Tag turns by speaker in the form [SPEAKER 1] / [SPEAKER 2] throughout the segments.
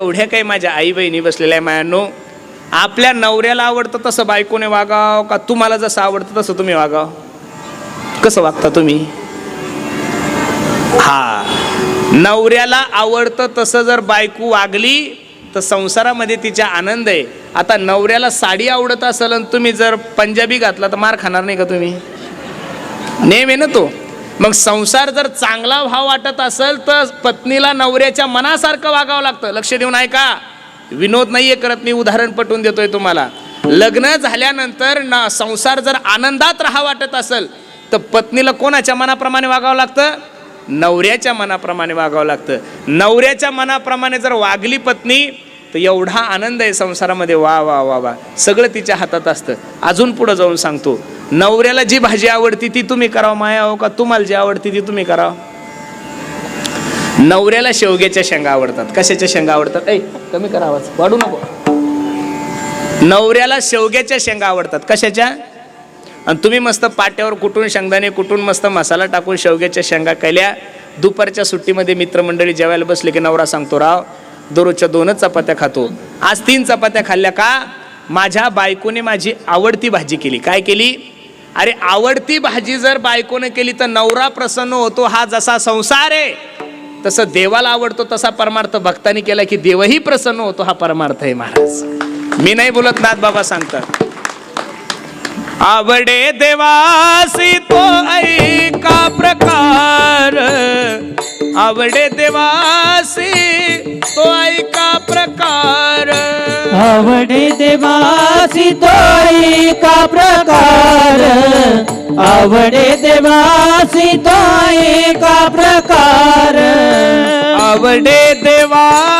[SPEAKER 1] एवढ्या काही माझ्या आई बहिणी बसलेल्या आहे मायानो. आपल्या नवऱ्याला आवडतं तसं बायकोने वागाव का तुम्हाला जसं आवडतं तसं तुम्ही वागाव? कसं वागता तुम्ही? हा. नवऱ्याला आवडतं तसं जर बायको वागली तर संसारामध्ये तिचा आनंद आहे. आता नवऱ्याला साडी आवडत असेल आणि तुम्ही जर पंजाबी घातला तर मार खाणार नाही का तुम्ही? नेम आहे ना तो? मग संसार जर चांगला भाव वाटत असेल तर पत्नीला नवऱ्याच्या मनासारखं वागावं लागतं. लक्ष देऊन ऐका. विनोद नाहीये करत. मी उदाहरण पटवून देतोय तुम्हाला. लग्न झाल्यानंतर ना संसार जर आनंदात राहा वाटत असेल तर पत्नीला कोणाच्या मनाप्रमाणे वागावं लागतं? नवऱ्याच्या मनाप्रमाणे वागावं लागतं. नवऱ्याच्या मनाप्रमाणे जर वागली पत्नी तर एवढा आनंद आहे संसारामध्ये. वा वा वा वा. सगळं तिच्या हातात असतं. अजून पुढं जाऊन सांगतो. नवऱ्याला जी भाजी आवडती ती तुम्ही करावं माया हो का? तुम्हाला जी आवडती ती तुम्ही करावं. नवऱ्याला शेवग्याच्या शेंगा आवडतात. कशाच्या शेंगा आवडतात? ऐ कमी करा आवाज वाढू नको. नवऱ्याला शेवग्याच्या शेंगा आवडतात. कशाच्या? आणि तुम्ही मस्त पाट्यावर कुटून शेंगदाणे कुटून मस्त मसाला टाकून शेवग्याच्या शेंगा केल्या दुपारच्या सुट्टीमध्ये मित्रमंडळी जेवायला बसले की नवरा सांगतो राव दररोजच्या दोनच चपात्या खातो. आज तीन चपात्या खाल्ल्या का? माझ्या बायकोने माझी आवडती भाजी केली. काय केली? अरे आवडती भाजी जर बायकोने केली तर नवरा प्रसन्न होतो हा जसा संसार आहे तसं देवाला आवडतो तसा परमार्थ भक्तांनी केला की देवही प्रसन्न होतो हा परमार्थ आहे महाराज. मी नाही बोलत नाथ बाबा सांगतात. आवडे देवासी तो ऐका प्रकार. आवडे देवासी तो ऐका प्रकार.
[SPEAKER 2] आवडे देवासी तोई का प्रकार. आवडे देवासी तोई का प्रकार.
[SPEAKER 1] आवडे देवासी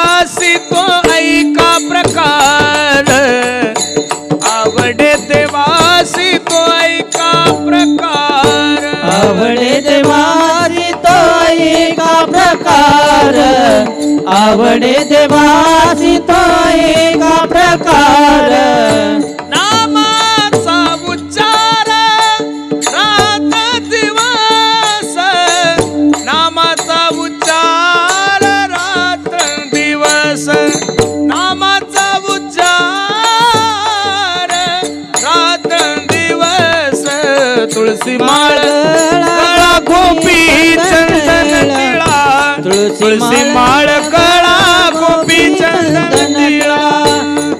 [SPEAKER 1] आवडे देवासी
[SPEAKER 2] तोई का प्रकार.
[SPEAKER 1] नामाचा उच्चार रात दिवस. नामाचा उच्चार रात्र दिवस. नामाचा उच्चार रात्र दिवस. तुळसी माळ गोपी चंदन तुळसी माळ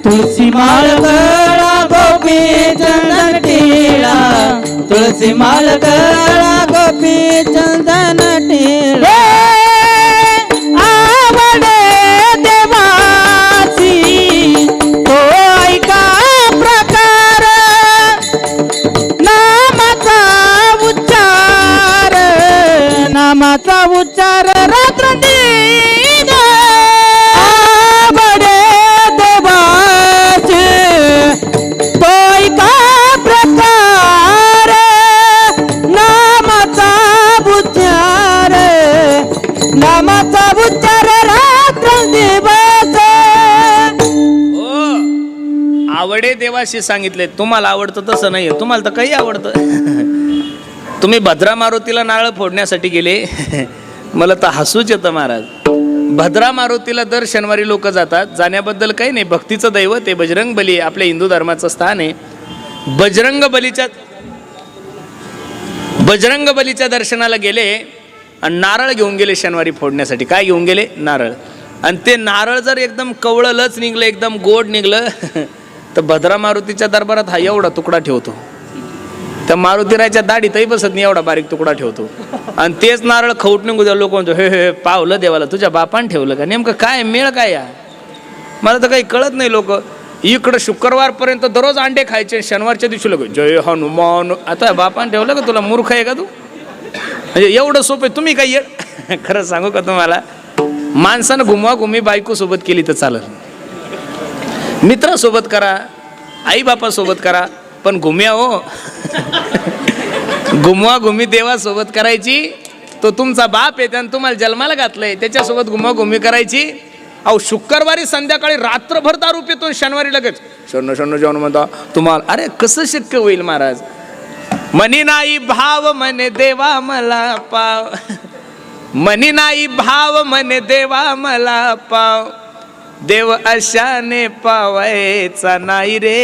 [SPEAKER 2] तुळसी माळ गळा गोपी चंदन टिळा. तुळसी माळ गळा गोपी चंदन टिळा.
[SPEAKER 1] देवाशी सांगितले तुम्हाला आवडतं तसं नाहीये तुम्हाला तर काही आवडतं. तुम्ही भद्रा मारुतीला नारळ फोडण्यासाठी गेले? मला तर हसूच येतं महाराज. भद्रा मारुतीला दर शनिवारी लोक जातात जाण्याबद्दल काही नाही भक्तीचं दैवत आहे बजरंग बली आपल्या हिंदू धर्माचं स्थान आहे. बजरंग बलीच्या बजरंग बलीच्या दर्शनाला गेले आणि नारळ घेऊन गेले शनिवारी फोडण्यासाठी. काय घेऊन गेले? नारळ. आणि ते नारळ जर एकदम कवळलंच निघलं एकदम गोड निघलं तर भद्रा मारुतीच्या दरबारात हा एवढा तुकडा ठेवतो. तर मारुतीरायच्या दाढीतही बसत नाही एवढा बारीक तुकडा ठेवतो. आणि तेच नारळ खवट निघू लोक म्हणतो हे हे पावलं देवाला तुझ्या बापान ठेवलं का? नेमकं काय मेळ काय या मला तर काही कळत नाही लोक. इकडं शुक्रवारपर्यंत दररोज अंडे खायचे शनिवारच्या दिवशी लोक जय हनुमान. आता बापान ठेवलं का? तुला मूर्ख आहे का तू? म्हणजे एवढं सोपं आहे तुम्ही काय ये खरं सांगू का तुम्हाला? माणसानं घुमवा घुमी बायको सोबत केली तर चालेल. मित्रासोबत करा आई बापासोबत करा पण घुम्या हो. घुमवा घुमी देवासोबत करायची. तो तुमचा बाप आहे त्यानं तुम्हाला जन्माला घातलंय. त्याच्यासोबत घुमवा घुमी करायची. अहो शुक्रवारी संध्याकाळी रात्रभर दारू पितो शनिवारी लगेच. शन्न शन्न जेवण म्हणता. तुम्हाला अरे कसं शक्य होईल महाराज? मनी नाही भाव मने देवा मला पाव. मनी नाही भाव मने देवा मला पाव. देव अशाने पावायचा नाही रे.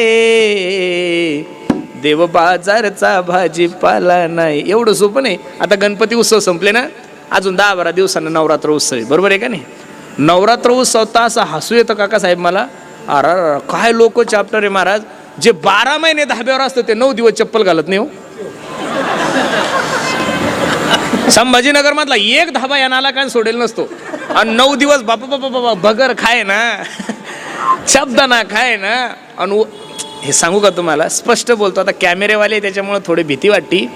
[SPEAKER 1] देव बाजारचा भाजीपाला नाही. एवढं सोपं नाही. आता गणपती उत्सव संपले ना? अजून दहा बारा दिवसानं नवरात्र उत्सव आहे. बरोबर आहे का नाही? नवरात्र उत्सव तर असं हसू येतं काका साहेब मला. अरे काय लोक चॅप्टर आहे महाराज. जे बारा महिने धाब्यावर असतं ते नऊ दिवस चप्पल घालत नाही हो. संभाजीनगरमधला एक धाबा या नाला काय सोडेल नसतो. आणि नऊ दिवस बापा बापा बापा बगर खाय ना. शब्द ना खाय ना. आणि हे सांगू का तुम्हाला? स्पष्ट बोलतो. आता कॅमेरेवाले त्याच्यामुळे थोडी भीती वाटती.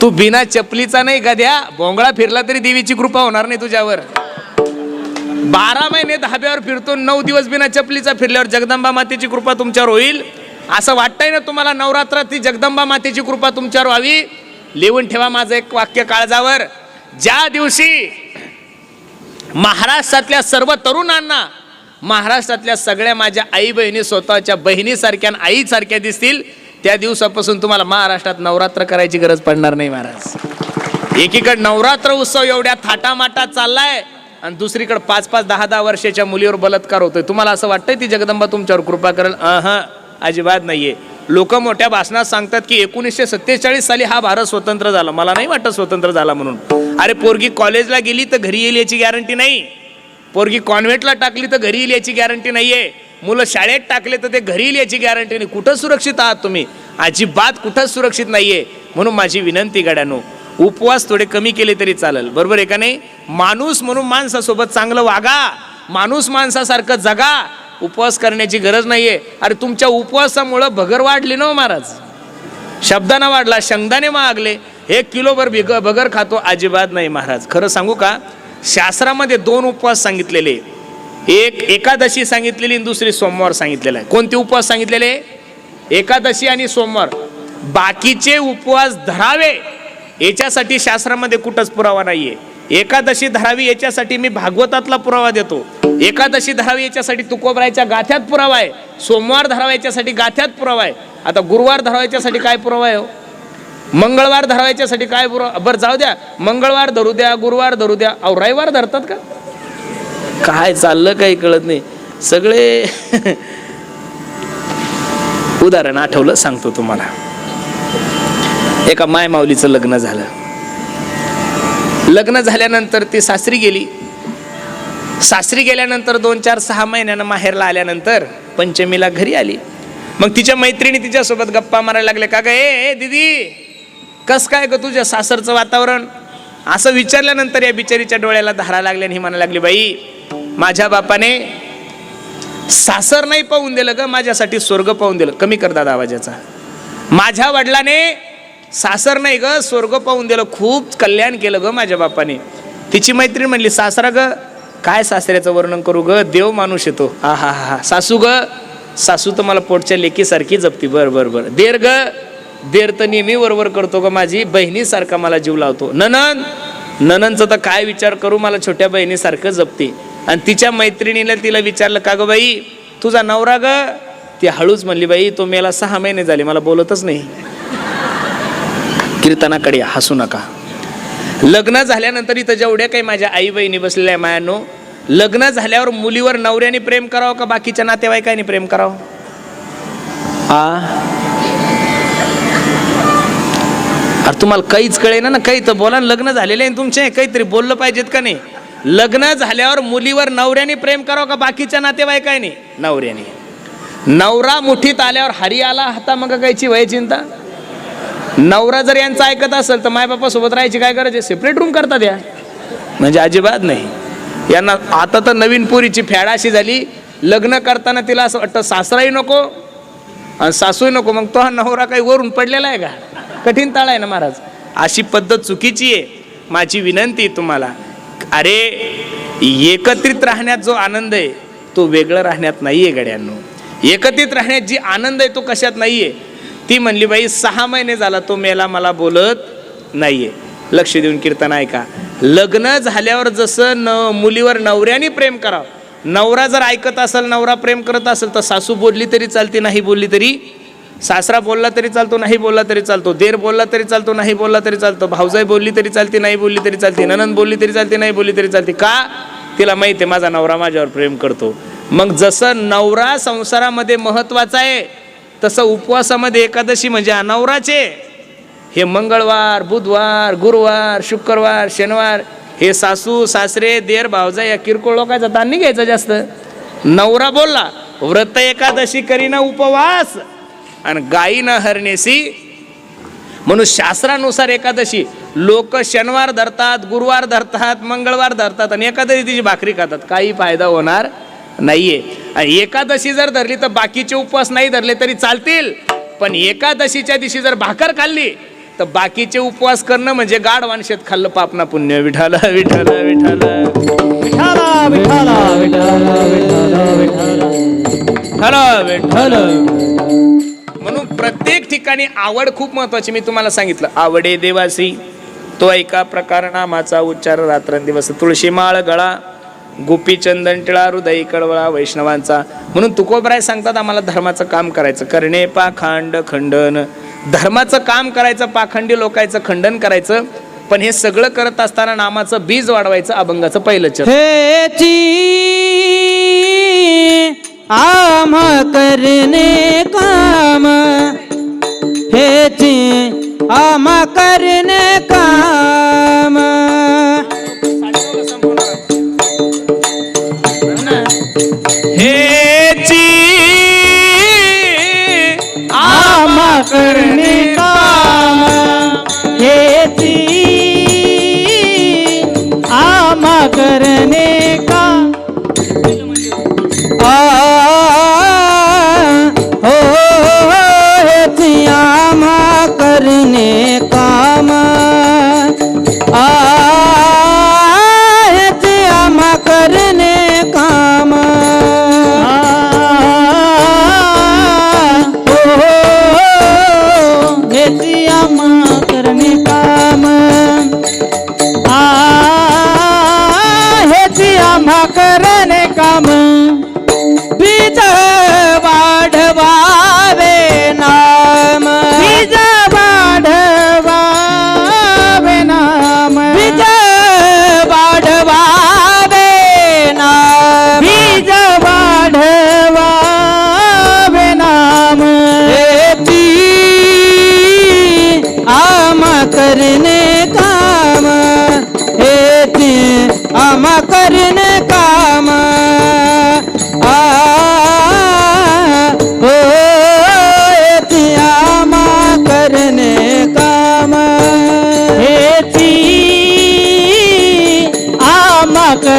[SPEAKER 1] तू बिना चपलीचा नाही का द्या? भोंगळा फिरला तरी देवीची कृपा होणार नाही तुझ्यावर. बारा महिने धाब्यावर फिरतो नऊ दिवस बिना चपलीचा फिरल्यावर जगदंबा मातेची कृपा तुमच्यावर होईल. असं वाटतंय ना तुम्हाला नवरात्रात ती जगदंबा मातेची कृपा तुमच्यावर व्हावी? लिहून ठेवा माझं एक वाक्य काळजावर. ज्या दिवशी महाराष्ट्रातल्या सर्व तरुणांना महाराष्ट्रातल्या सगळ्या माझ्या आई बहिणी स्वतःच्या बहिणीसारख्या आईसारख्या दिसतील त्या दिवसापासून तुम्हाला महाराष्ट्रात नवरात्र करायची गरज पडणार नाही महाराज. एकीकडे नवरात्र उत्सव एवढ्या थाटामाटात चाललाय आणि दुसरीकडे पाच पाच दहा दहा वर्षाच्या मुलीवर बलात्कार होतोय. तुम्हाला असं वाटतंय ती जगदंबा तुमच्यावर कृपा करेल? अह अजिबात नाहीये. लोक मोठ्या भाषणात सांगतात की एकोणीसशे सत्तेचाळीस साली हा भारत स्वतंत्र झाला. मला नाही वाटत स्वतंत्र झाला म्हणून. अरे पोरगी कॉलेजला गेली तर घरी येईल याची गॅरंटी नाही. पोरगी कॉन्व्हेंटला टाकली तर घरी येईल याची गॅरंटी नाही आहे मुलं शाळेत टाकले तर ते घरी येईल याची गॅरंटी नाही. कुठं सुरक्षित आहात तुम्ही? अजिबात कुठंच सुरक्षित नाही आहे म्हणून माझी विनंती गड्यानो उपवास थोडे कमी केले तरी चालेल. बरोबर आहे का नाही? माणूस म्हणून माणसासोबत चांगलं वागा. माणूस माणसासारखं जगा. उपवास करण्याची गरज नाही आहे अरे तुमच्या उपवासामुळं भगर वाढली ना हो महाराज? शब्दानं वाढला शंगदाने मागले. एक किलोभर भिग भगर खातो अजिबात नाही महाराज. खरं सांगू का? शास्त्रामध्ये दोन उपवास सांगितलेले. एक एकादशी सांगितलेली आणि दुसरी सोमवार सांगितलेला आहे. कोणते उपवास सांगितलेले? एकादशी आणि सोमवार. बाकीचे उपवास धरावे. याच्यासाठी शास्त्रामध्ये कुठंच पुरावा नाहीये. एकादशी धरावी याच्यासाठी मी भागवतातला पुरावा देतो. एकादशी धरावी याच्यासाठी तुकोबरायच्या गाथ्यात पुरावा आहे. सोमवार धरावा याच्यासाठी गाथ्यात पुरावा आहे. आता गुरुवार धरावायच्यासाठी काय पुरावा आहे हो? मंगळवार धरावायच्यासाठी काय पुरावा? बरं जाऊ द्या. मंगळवार धरू द्या गुरुवार धरू द्या. अहो रविवार धरतात का? काय चाललं काही कळत नाही. सगळे उदाहरण आठवलं सांगतो तुम्हाला. एका मायमाऊलीचं लग्न झालं. लग्न झाल्यानंतर ती सासरी गेली. सासरी गेल्यानंतर दोन चार सहा महिन्यानं माहेरला आल्यानंतर पंचमीला घरी आली. मग तिच्या मैत्रिणी तिच्यासोबत गप्पा मारायला लागले का ग ए दिदी दीदी कस काय ग तुझ्या सासरचं वातावरण? असं विचारल्यानंतर या बिचारीच्या डोळ्याला धारा लागल्या आणि ही म्हणायला लागली बाई माझ्या बापाने सासर नाही पाहून दिलं ग माझ्यासाठी स्वर्ग पाहून दिलं. कमी कर दादा आवाजाचा. माझ्या वडिलाने सासर नाही ग स्वर्ग पाहून दिलं खूप कल्याण केलं ग माझ्या बापाने. तिची मैत्रीण म्हणली सासरा ग काय सासऱ्याचं वर्णन करू ग? देव माणूस येतो. हा हा हा हा. सासू ग सासू तर मला पोटच्या लेकीसारखी जपती. बर बर बर. देर ग देर तर नेहमी बरोबर करतो ग माझी. बहिणीसारखा मला जीव लावतो. ननन नननचं तर काय विचार करू? मला छोट्या बहिणीसारखं जपते. आणि तिच्या मैत्रिणीला तिला विचारलं का ग बाई तुझा नवरा ग? ती हळूच म्हणली बाई तो मेला सहा महिने झाले मला बोलतच नाही. कीर्तनाकडे हसू नका. लग्न झाल्यानंतर इथं जेवढ्या काही माझ्या आई बहिणी बसलेल्या आहे मायानो लग्न झाल्यावर मुलीवर नवऱ्याने प्रेम करावं का बाकीच्या नातेवाईकांनी प्रेम करावं? आ? अरे तुम्हाला काहीच कळे ना काही तर बोला ना, लग्न झालेले आहे ना तुमचे काहीतरी बोललं पाहिजेत का नाही? लग्न झाल्यावर मुलीवर नवऱ्याने प्रेम करावं का बाकीच्या नातेवाईकाने? नवऱ्याने. नवरा मुठीत आल्यावर हरी आला हाता मग कायची वय चिंता? नवरा जर यांचं ऐकत असेल तर मायबापासोबत राहायची काय गरज आहे? सेपरेट रूम करतात या. म्हणजे अजिबात नाही. यांना आता तर नवीन पुरीची फॅड अशी झाली लग्न करताना तिला असं वाटतं सासराही नको आणि सासूही नको. मग तो हा नवरा काही वरून पडलेला आहे का? कठीण ताळ आहे ना महाराज. अशी पद्धत चुकीची आहे. माझी विनंती आहे तुम्हाला. अरे एकत्रित राहण्यात जो आनंद आहे तो वेगळं राहण्यात नाही आहे गड्यांनो. एकत्रित राहण्यात जी आनंद आहे तो कशात नाही आहे ती म्हणली बाई सहा महिने झाला तो मेला मला बोलत नाहीये. लक्ष देऊन कीर्तन ऐका. लग्न झाल्यावर जसं न मुलीवर नवऱ्याने प्रेम करावं. नवरा जर ऐकत असेल नवरा प्रेम करत असेल तर सासू बोलली तरी चालते नाही बोलली तरी सासरा बोलला तरी चालतो नाही बोलला तरी चालतो देर बोलला तरी चालतो नाही बोलला तरी चालतो भाऊजाई बोलली तरी चालते नाही बोलली तरी चालते ननंद बोलली तरी चालते नाही बोलली तरी चालते का? तिला माहिती आहे माझा नवरा माझ्यावर प्रेम करतो. मग जसं नवरा संसारामध्ये महत्त्वाचा आहे तसं उपवासामध्ये एकादशी म्हणजे अनावराचे. हे मंगळवार बुधवार गुरुवार शुक्रवार शनिवार हे सासू सासरे देर भावजा या किरकोळ लोकांचा ताण नाही घ्यायचा जास्त. नवरा बोलला व्रत एकादशी करीना उपवास आणि गायीनं हरणेसी म्हणून शास्त्रानुसार एकादशी लोक शनिवार धरतात गुरुवार धरतात मंगळवार धरतात आणि एकादशी तिची भाकरी खातात. काही फायदा होणार नाही आहे एकादशी जर धरली तर बाकीचे उपवास नाही धरले तरी चालतील. पण एकादशीच्या दिवशी जर भाकर खाल्ली तर बाकीचे उपवास करणं म्हणजे गाढ वानशेत खाल्लं पापना पुण्य. विठाल विठाल विठाल
[SPEAKER 2] विठाला विठाला विठाला विठाला विठाला
[SPEAKER 1] म्हणून प्रत्येक ठिकाणी आवड खूप महत्वाची. मी तुम्हाला सांगितलं आवडे देवासी. तो एका प्रकार नामाचा उच्चार रात्रंदिवस. तुळशी माळ गळा. गोपीचंदन टिळा हृदय कळवळा वैष्णवांचा. म्हणून तुकोबराय सांगतात आम्हाला धर्माचं काम करायचं. करणे पाखांड खंडन. धर्माचं काम करायचं पाखंडी लोकायचं खंडन करायचं. पण हे सगळं करत असताना नामाचं बीज वाढवायचं अभंगाचं पहिलं
[SPEAKER 2] चर आम करणे काम. हेची आम करणे काम.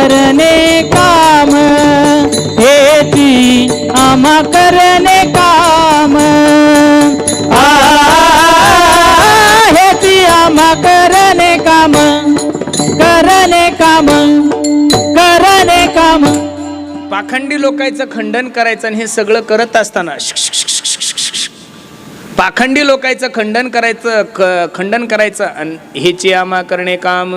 [SPEAKER 2] करणे काम ती आम करणे काम. हे ती आम करणे काम करणे काम करणे काम.
[SPEAKER 1] पाखंडी लोकांचं खंडन करायचं आणि हे सगळं करत असताना पाखंडी लोकांचं खंडन करायचं क- खंडन करायचं आणि हेची आमा करणे काम.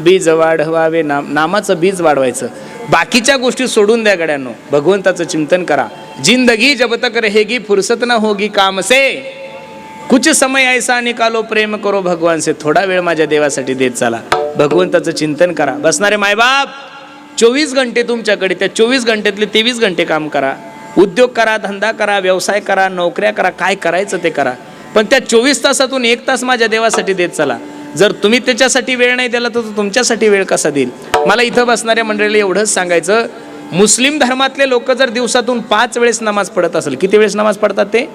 [SPEAKER 1] बीज वाढवावे नाम नामाचं बीज वाढवायचं. बाकीच्या गोष्टी सोडून द्या गड्यांनो. भगवंताचं चिंतन करा. जिंदगी जब तक रहेगी फुरसत न होगी काम से. कुछ समय ऐसा निकालो प्रेम करो भगवान से. थोडा वेळ माझ्या देवासाठी देत चला. भगवंताचं चिंतन करा. बसणारे मायबाप चोवीस घंटे तुमच्याकडे त्या चोवीस घंट्यातले तेवीस घंटे काम करा. उद्योग करा धंदा करा व्यवसाय करा नोकऱ्या करा काय करायचं ते करा. पण त्या चोवीस तासातून एक तास माझ्या देवासाठी देत चला. जर तुम्ही त्याच्यासाठी वेळ नाही दिला तर तो तुमच्यासाठी वेळ कसा देईल? मला इथं बसणाऱ्या मंडळीला एवढंच सांगायचं मुस्लिम धर्मातले लोक जर दिवसातून पाच वेळेस नमाज पडत असेल किती वेळेस नमाज पडतात ते?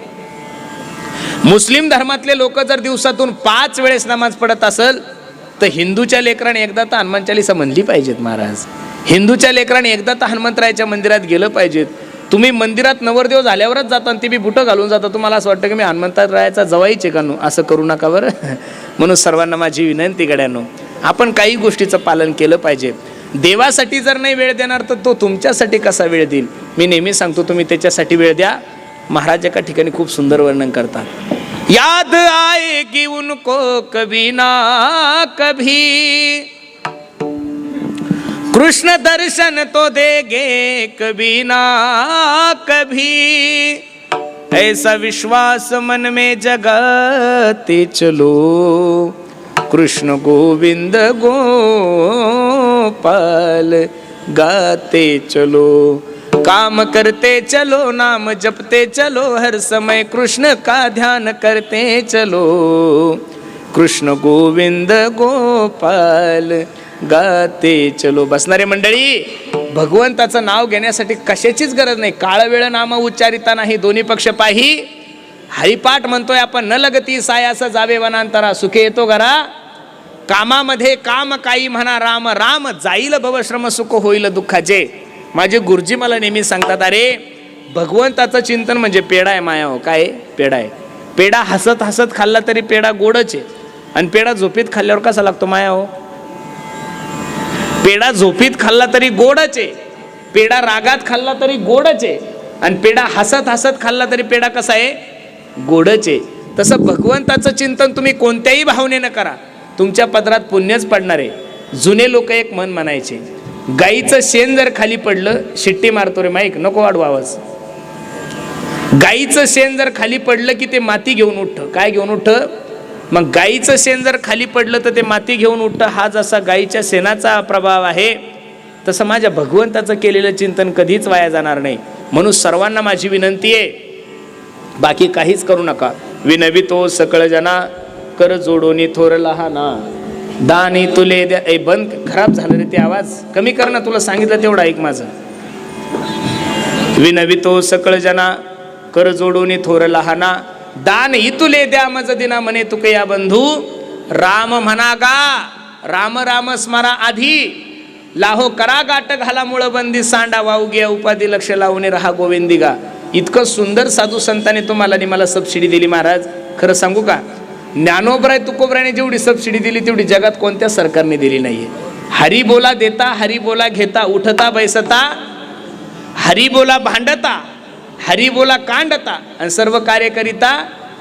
[SPEAKER 1] मुस्लिम धर्मातले लोक जर दिवसातून पाच वेळेस नमाज पडत असेल तर हिंदूच्या लेकराने एकदा तर हनुमान चालिसा म्हणली पाहिजेत महाराज. हिंदूच्या लेकराने एकदा तर हनुमंतरायाच्या मंदिरात गेलं पाहिजेत. तुम्ही मंदिरात नवरदेव झाल्यावरच जाता आणि ते बी बुटं घालून जाता. तुम्हाला असं वाटतं की मी हनुमंतरायाचा जवाईचे का नो असं करू नका बरं. म्हणून सर्वांना माझी विनंती गड्यानो आपण काही गोष्टीचं पालन केलं पाहिजे. देवासाठी जर नाही वेळ देणार तर तो तुमच्यासाठी कसा वेळ देईल? मी नेहमी सांगतो तुम्ही त्याच्यासाठी वेळ द्या. महाराज एका ठिकाणी खूप सुंदर वर्णन करतात. याद आएगी उनको कभी ना कभी कृष्ण दर्शन तो देगे कभी ना कभी। ऐसा विश्वास मन में जगाते चलो। कृष्ण गोविंद गोपाल गाते चलो। काम करते चलो नाम जपते चलो हर समय कृष्ण का ध्यान करते चलो। कृष्ण गोविंद गोपाल गाते चलो. बसणारे मंडळी भगवंताचं नाव घेण्यासाठी कशाचीच गरज नाही. काळवेळ नाम उच्चारिता नाही. दोन्ही पक्ष पाही. हरिपाठ म्हणतोय आपण न लगती सायास जावे वनांतरा. सुखे येतो घरा. कामामध्ये काम काही म्हणा राम राम जाईल भवश्रम सुख होईल दुःखाचे माझे गुरुजी मला नेहमी सांगतात अरे भगवंताचं चिंतन म्हणजे पेढा आहे माया हो. काय? पेढा आहे. पेढा हसत हसत खाल्ला तरी पेढा गोडच आहे. आणि पेढा झोपीत खाल्ल्यावर कसा लागतो माया हो? पेढा झोपीत खाल्ला तरी गोडच आहे. पेढा रागात खाल्ला तरी गोडच आहे. आणि पेढा हसत हसत खाल्ला तरी पेढा कसा आहे? गोडच आहे. तसं भगवंताचं चिंतन तुम्ही कोणत्याही भावनेनं करा. तुमच्या पदरात पुण्यच पडणार आहे. जुने लोक एक मन म्हणायचे. गाईचं शेण जर खाली पडलं शिट्टी मारतो रे माईक नको वाढू आवाज. गाईचं शेण जर खाली पडलं की ते माती घेऊन उठतं. काय घेऊन उठतं? मग गाईचं शेण जर खाली पडलं तर ते माती घेऊन उठतं. हा जसा गाईच्या शेणाचा प्रभाव आहे. तसं माझ्या भगवंताचं केलेलं चिंतन कधीच वाया जाणार नाही. म्हणून सर्वांना माझी विनंती आहे. बाकी काहीच करू नका. विनवितो सकळ जना कर जोडोनी थोर लहाना. दानी तुले द्या. ए बंद. खराब झालं रे ते आवाज. कमी कर ना तुला सांगितलं तेवढं ऐक माझं. विनवितो सकळ जना कर जोडोनी थोर लहाना. दान इतुले द्या मज दिना म्हणे तुके या बंधू. राम म्हणा गा राम राम स्मरा आधी. लाहो करा गाट घाला मुळ बंदी सांडा वाहू उपाधी लक्ष लावणे राहा गोविंदी गा इतकं सुंदर साधू संतांनी तुम्हाला आणि मला सबसिडी दिली महाराज. खरं सांगू का? ज्ञानोबराय तुकोबराने जेवढी सबसिडी दिली तेवढी जगात कोणत्या सरकारने दिली नाहीये. हरी बोला देता हरी बोला घेता उठता बैसता हरी बोला भांडता. हरी बोला कांडता आणि सर्व कार्य करिता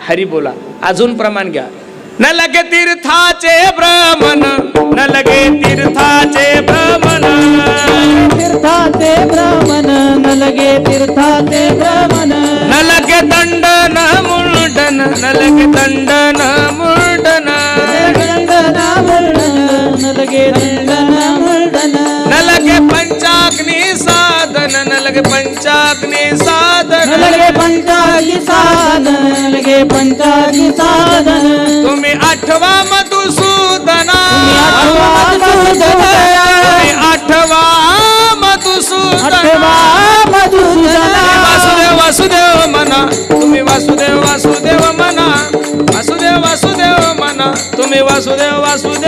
[SPEAKER 1] हरी बोला. अजून प्रमाण घ्या. न लगे तीर्थाचे भ्रमण न लगे तीर्थाचे भ्रमण
[SPEAKER 2] तीर्थाचे भ्रमण न लगे तीर्थाचे
[SPEAKER 1] न लगे दंडन मुंडन न लगे दंडन मुंडन.
[SPEAKER 2] दंडना वर्णन न लगे दंडना वर्णन
[SPEAKER 1] न लगे पंचाग्नी साधन न लगे पंचाग्नी
[SPEAKER 2] न
[SPEAKER 1] साधन.
[SPEAKER 2] साधन लगे पंचाची साधन.
[SPEAKER 1] तुम्ही आठवा मधुसूदना.
[SPEAKER 2] आठवा मधुसूदना.
[SPEAKER 1] वासुदेव वासुदेव म्हणा तुम्ही वासुदेव वासुदेव म्हणा वासुदेव वासुदेव म्हणा तुम्ही वासुदेव वासुदेव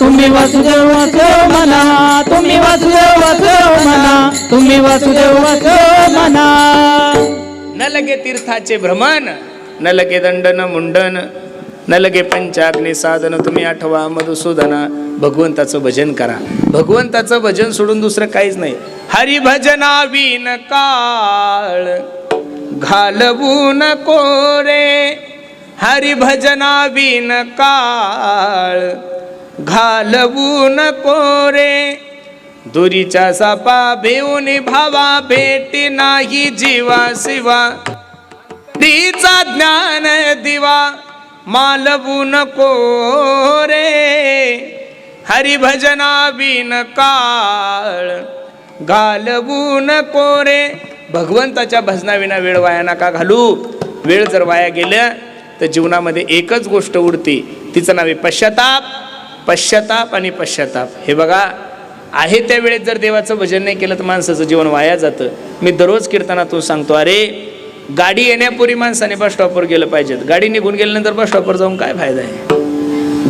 [SPEAKER 2] तुम्ही वासुदेव वासुदेव म्हणा तुम्ही वासुदेव वासुदेव म्हणा तुम्ही वासुदेव वासुदेव म्हणा
[SPEAKER 1] न लगे तीर्थाचे भ्रमण न लगे दंडन मुंडन न लगे पंचाग्नी साधन तुम्ही आठवा मधुसूदना भगवंताचं भजन करा. भगवंताचं भजन सोडून दुसरं काहीच नाही. हरिभजना विन काळ घालवू नको रे हरिभजना विन काळ घालवू नको रे. दुरीच्या सापा भिवून भावा भेटी नाही जीवा शिवा. तिचा ज्ञान दिवा मालवू नको रे. हरिभजना बिन काळ घालवू नको रे. भगवंताच्या भजनाविना वेळ वाया नका घालू. वेळ जर वाया गेलं तर जीवनामध्ये एकच गोष्ट उडते. तिचं नाव आहे पश्चाताप. पश्चाताप आणि पश्चाताप. हे बघा आहे त्या वेळेत जर देवाचं भजन नाही केलं तर माणसाचं जीवन वाया जातं. मी दररोज कीर्तनातून सांगतो अरे गाडी येण्यापूर्वी माणसाने बस स्टॉपवर गेलं पाहिजेत. गाडी निघून गेल्यानंतर बस स्टॉपवर जाऊन काय फायदा आहे?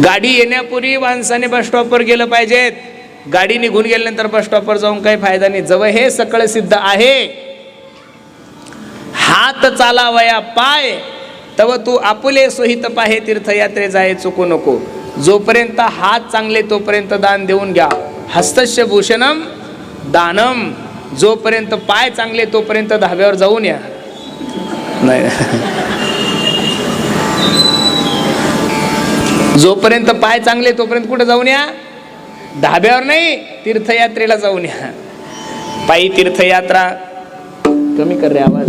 [SPEAKER 1] गाडी येण्यापूर्वी माणसाने बस स्टॉपवर गेलं पाहिजेत. गाडी निघून गेल्यानंतर बस स्टॉपवर जाऊन काही फायदा नाही. जवळ हे सकळ सिद्ध आहे. हात चालावया पाय तव तू आपुले सोहित पाहे तीर्थयात्रे जाय चुकू नको. जोपर्यंत हात चांगले तोपर्यंत दान देऊन घ्या. हस्तस्य भूषणम दानम. जोपर्यंत पाय चांगले तोपर्यंत धाब्यावर जाऊन या. नाही. जोपर्यंत पाय चांगले तोपर्यंत कुठे जाऊन या? धाब्यावर नाही तीर्थयात्रेला जाऊन या. पायी तीर्थयात्रा. कमी कर रे आवाज.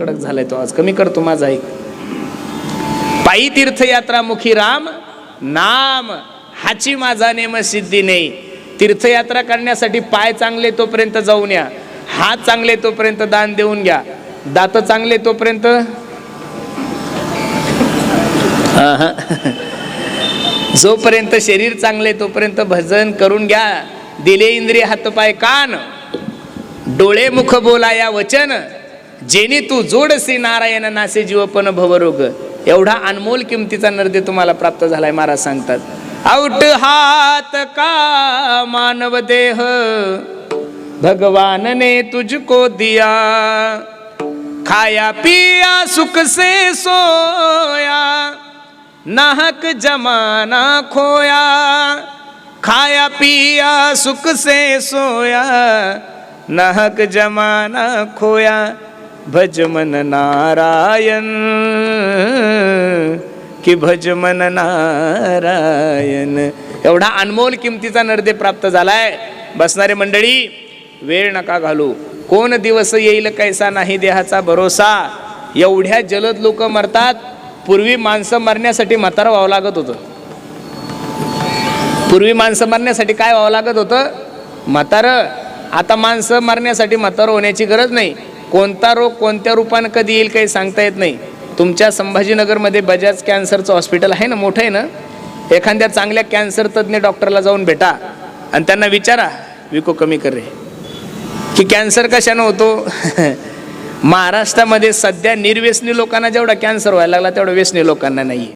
[SPEAKER 1] कडक झालाय तो आवाज कमी कर तू माझा ऐक. पायी तीर्थयात्रा मुखी राम नाम हाची माझा नेम सिद्धी नाही तीर्थयात्रा करण्यासाठी पाय चांगले तोपर्यंत जाऊन या. हात चांगले तोपर्यंत दान देऊन घ्या. दात चांगले तोपर्यंत? जोपर्यंत शरीर चांगले तोपर्यंत भजन करून घ्या. दिले इंद्रिय हातपाय कान. डोळे मुख बोला या वचन. जेणे तू जोडसी नारायण नासे जीवपण भवरोग. एवढा अनमोल किमतीचा नर्दे तुम्हाला प्राप्त झालाय महाराज सांगतात. आउट हात का मानव देह? भगवान ने तुझको दिया. खाया पिया सुख से सोया. नाहक जमाना खोया. खाया पिया सुख से सोया. नाहक जमाना खोया. भजमन नारायण कि भजमन नारायण. एवढा अनमोल किमतीचा नर्दे प्राप्त झालाय. बसणारे मंडळी वेळ नका घालू. कोण दिवस येईल कैसा नाही देहाचा भरोसा? एवढ्या जलद लोक मरतात पूर्वी माणसं मरण्यासाठी म्हातारं व्हावं लागत होतं. पूर्वी माणसं मरण्यासाठी काय व्हावं लागत होतं? म्हातारं. आता माणसं मरण्यासाठी म्हातारं होण्याची गरज नाही. कोणता रोग कोणत्या रूपानं कधी येईल काही सांगता येत नाही. तुमच्या संभाजीनगरमध्ये बजाज कॅन्सरचं हॉस्पिटल आहे ना मोठं आहे ना? एखाद्या चांगल्या कॅन्सर तज्ज्ञ डॉक्टरला जाऊन भेटा आणि त्यांना विचारा विको कमी कर रे. की कॅन्सर कशानं होतो? महाराष्ट्रामध्ये सध्या निर्व्यसनी लोकांना जेवढा कॅन्सर व्हायला लागला तेवढा व्यसनी लोकांना नाही